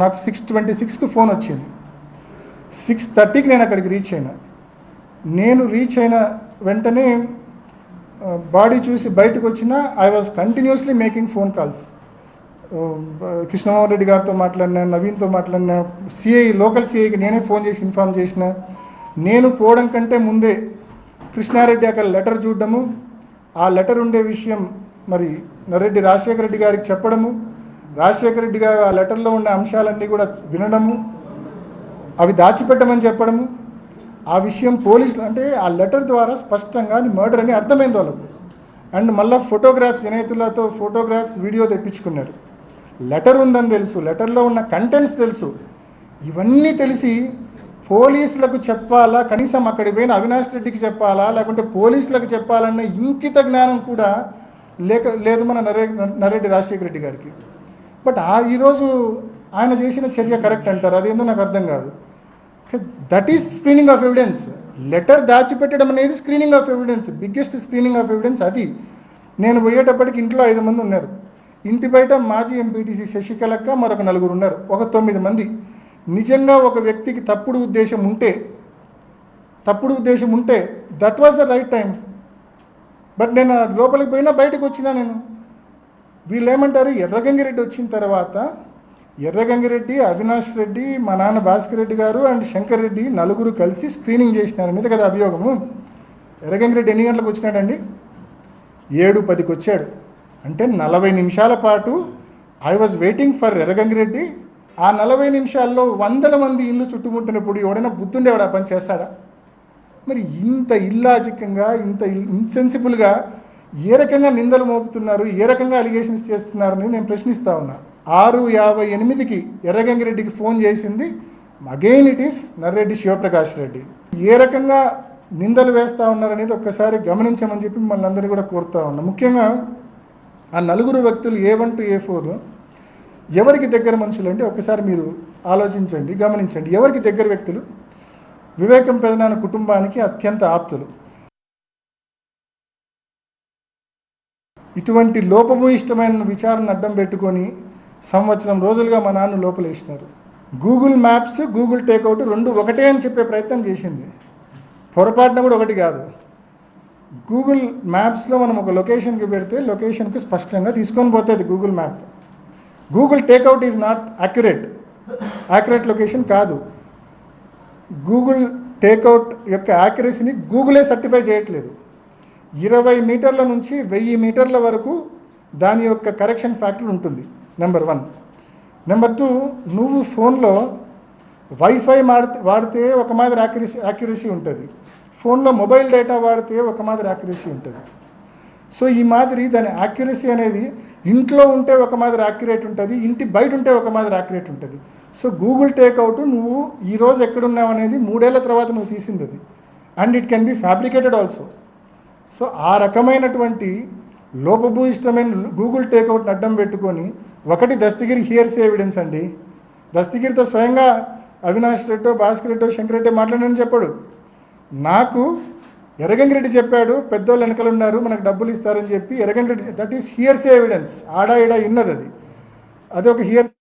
నాకు six twenty సిక్స్కి phone వచ్చింది. సిక్స్ థర్టీకి నేను అక్కడికి రీచ్ అయినా. నేను రీచ్ అయిన వెంటనే బాడీ చూసి బయటకు వచ్చిన I was continuously making phone calls Krishnamohan Reddy గారితో మాట్లాడినా నవీన్తో మాట్లాడినా సిఐ లోకల్ సిఐకి నేనే ఫోన్ చేసి ఇన్ఫామ్ చేసిన నేను పోవడం కంటే ముందే కృష్ణారెడ్డి అక్కడ లెటర్ చూడడము ఆ లెటర్ ఉండే విషయం మరి నరెడ్డి రాజశేఖర రెడ్డి గారికి చెప్పడము రాజశేఖర రెడ్డి గారు ఆ లెటర్లో ఉన్న అంశాలన్నీ కూడా వినడము అవి దాచిపెట్టమని చెప్పడము ఆ విషయం పోలీసులు అంటే ఆ లెటర్ ద్వారా స్పష్టంగా అది మర్డర్ అని అర్థమైంది వాళ్ళకు. అండ్ మళ్ళీ ఫోటోగ్రాఫ్స్ జనేతులతో ఫోటోగ్రాఫ్స్ వీడియో తెప్పించుకున్నారు. లెటర్ ఉందని తెలుసు లెటర్లో ఉన్న కంటెంట్స్ తెలుసు. ఇవన్నీ తెలిసి పోలీసులకు చెప్పాలా? కనీసం అక్కడికి పోయిన అవినాష్ రెడ్డికి చెప్పాలా? లేకుంటే పోలీసులకు చెప్పాలన్న ఇంకిత జ్ఞానం కూడా లేక లేదు మన నరే నరెడ్డి రాజశేఖర రెడ్డి గారికి. బట్ ఆ ఈరోజు ఆయన చేసిన చర్య కరెక్ట్ అంటారు. అదేందో నాకు అర్థం కాదు. That is screening of evidence letter దాచిపెట్టడం అనేది screening of evidence biggest screening of evidence అది. నేను పోయేటప్పటికి ఇంట్లో ఐదు మంది ఉన్నారు. ఇంటి బయట మాజీ ఎంపీటీసీ శశికళక్క మరొక నలుగురు ఉన్నారు. ఒక తొమ్మిది మంది. నిజంగా ఒక వ్యక్తికి తప్పుడు ఉద్దేశం ఉంటే తప్పుడు ఉద్దేశం ఉంటే that was the right time but నేను లోపలికి పోయినా బయటకు వచ్చినా నేను. వీళ్ళు ఏమంటారు ఎర్రగంగిరెడ్డి వచ్చిన తర్వాత ఎర్రగంగిరెడ్డి అవినాష్ రెడ్డి మా నాన్న భాస్కర్ రెడ్డి గారు అండ్ శంకర్ రెడ్డి నలుగురు కలిసి స్క్రీనింగ్ చేసినారు అనేది కదా అభియోగము. ఎర్రగంగిరెడ్డి ఎన్ని గంటలకు వచ్చినాడండి? ఏడు పదికి వచ్చాడు. అంటే నలభై నిమిషాల పాటు I was waiting for Erragangireddy. ఆ నలభై నిమిషాల్లో వందల మంది ఇల్లు చుట్టుముట్టినప్పుడు ఎవడైనా బుద్ధుండేవాడు ఆ పని చేస్తాడా? మరి ఇంత ఇల్లాజికంగా ఇంత ఇన్సెన్సిబుల్గా ఏ రకంగా నిందలు మోపుతున్నారు ఏ రకంగా అలిగేషన్స్ చేస్తున్నారు అనేది నేను ప్రశ్నిస్తా ఉన్నా. ఆరు యాభై ఎనిమిదికి ఎర్రగంగిరెడ్డికి ఫోన్ చేసింది again it is Narreddy Shivaprakash Reddy. ఏ రకంగా నిందలు వేస్తూ ఉన్నారు అనేది ఒక్కసారి గమనించమని చెప్పి మిమ్మల్ని అందరూ కూడా కోరుతా ఉన్నా. ముఖ్యంగా ఆ నలుగురు వ్యక్తులు A one to A four ఎవరికి దగ్గర మనుషులు అంటే ఒకసారి మీరు ఆలోచించండి గమనించండి. ఎవరికి దగ్గర వ్యక్తులు? వివేకం పెదనాన్న కుటుంబానికి అత్యంత ఆప్తులు. ఇటువంటి లోపభూయిష్టమైన విచారణ అడ్డం పెట్టుకొని సంవత్సరం రోజులుగా మా నాన్న లోపలేసినారు గూగుల్ మ్యాప్స్ గూగుల్ టేక్అవుట్ రెండు ఒకటే అని చెప్పే ప్రయత్నం చేసింది. పొరపాటున కూడా ఒకటి కాదు. గూగుల్ మ్యాప్స్లో మనం ఒక లొకేషన్కి పెడితే లొకేషన్కి స్పష్టంగా తీసుకొని పోతుంది Google map Google takeout is not accurate accurate location కాదు. గూగుల్ టేక్అవుట్ యొక్క యాక్యురసీని గూగులే సర్టిఫై చేయట్లేదు. ఇరవై మీటర్ల నుంచి వెయ్యి మీటర్ల వరకు దాని యొక్క కరెక్షన్ ఫ్యాక్టర్ ఉంటుంది నెంబర్ వన్. నెంబర్ టూ నువ్వు ఫోన్లో వైఫై వాడితే వాడితే ఒక మాదిరి యాక్యురసీ యాక్యురసీ ఉంటుంది. ఫోన్లో మొబైల్ డేటా వాడితే ఒక మాదిరి యాక్యురసీ ఉంటుంది. సో ఈ మాదిరి దాని యాక్యురసీ అనేది ఇంట్లో ఉంటే ఒక మాదిరి యాక్యురేట్ ఉంటుంది ఇంటి బయట ఉంటే ఒక మాదిరి యాక్యురేట్ ఉంటుంది. సో గూగుల్ టేక్అవుట్ నువ్వు ఈరోజు ఎక్కడున్నావు అనేది మూడేళ్ళ తర్వాత నువ్వు తీసింది అది. And it can be fabricated also so ఆ రకమైనటువంటి లోపభూయిష్టమైన గూగుల్ టేక్అవుట్ని అడ్డం పెట్టుకొని ఒకటి దస్తగిరి హియర్స్ ఎవిడెన్స్ అండి. దస్తగిరితో స్వయంగా అవినాష్ రెడ్డో భాస్కర్ రెడ్డో శంకర్ రెడ్డి మాట్లాడని చెప్పాడు. నాకు ఎరగంగిరెడ్డి చెప్పాడు పెద్దోళ్ళు వెనకలు ఉన్నారు మనకు డబ్బులు ఇస్తారని చెప్పి Erragangireddy that is here's evidence ఆడా ఈడా ఇన్నది అది అది ఒక హియర్స్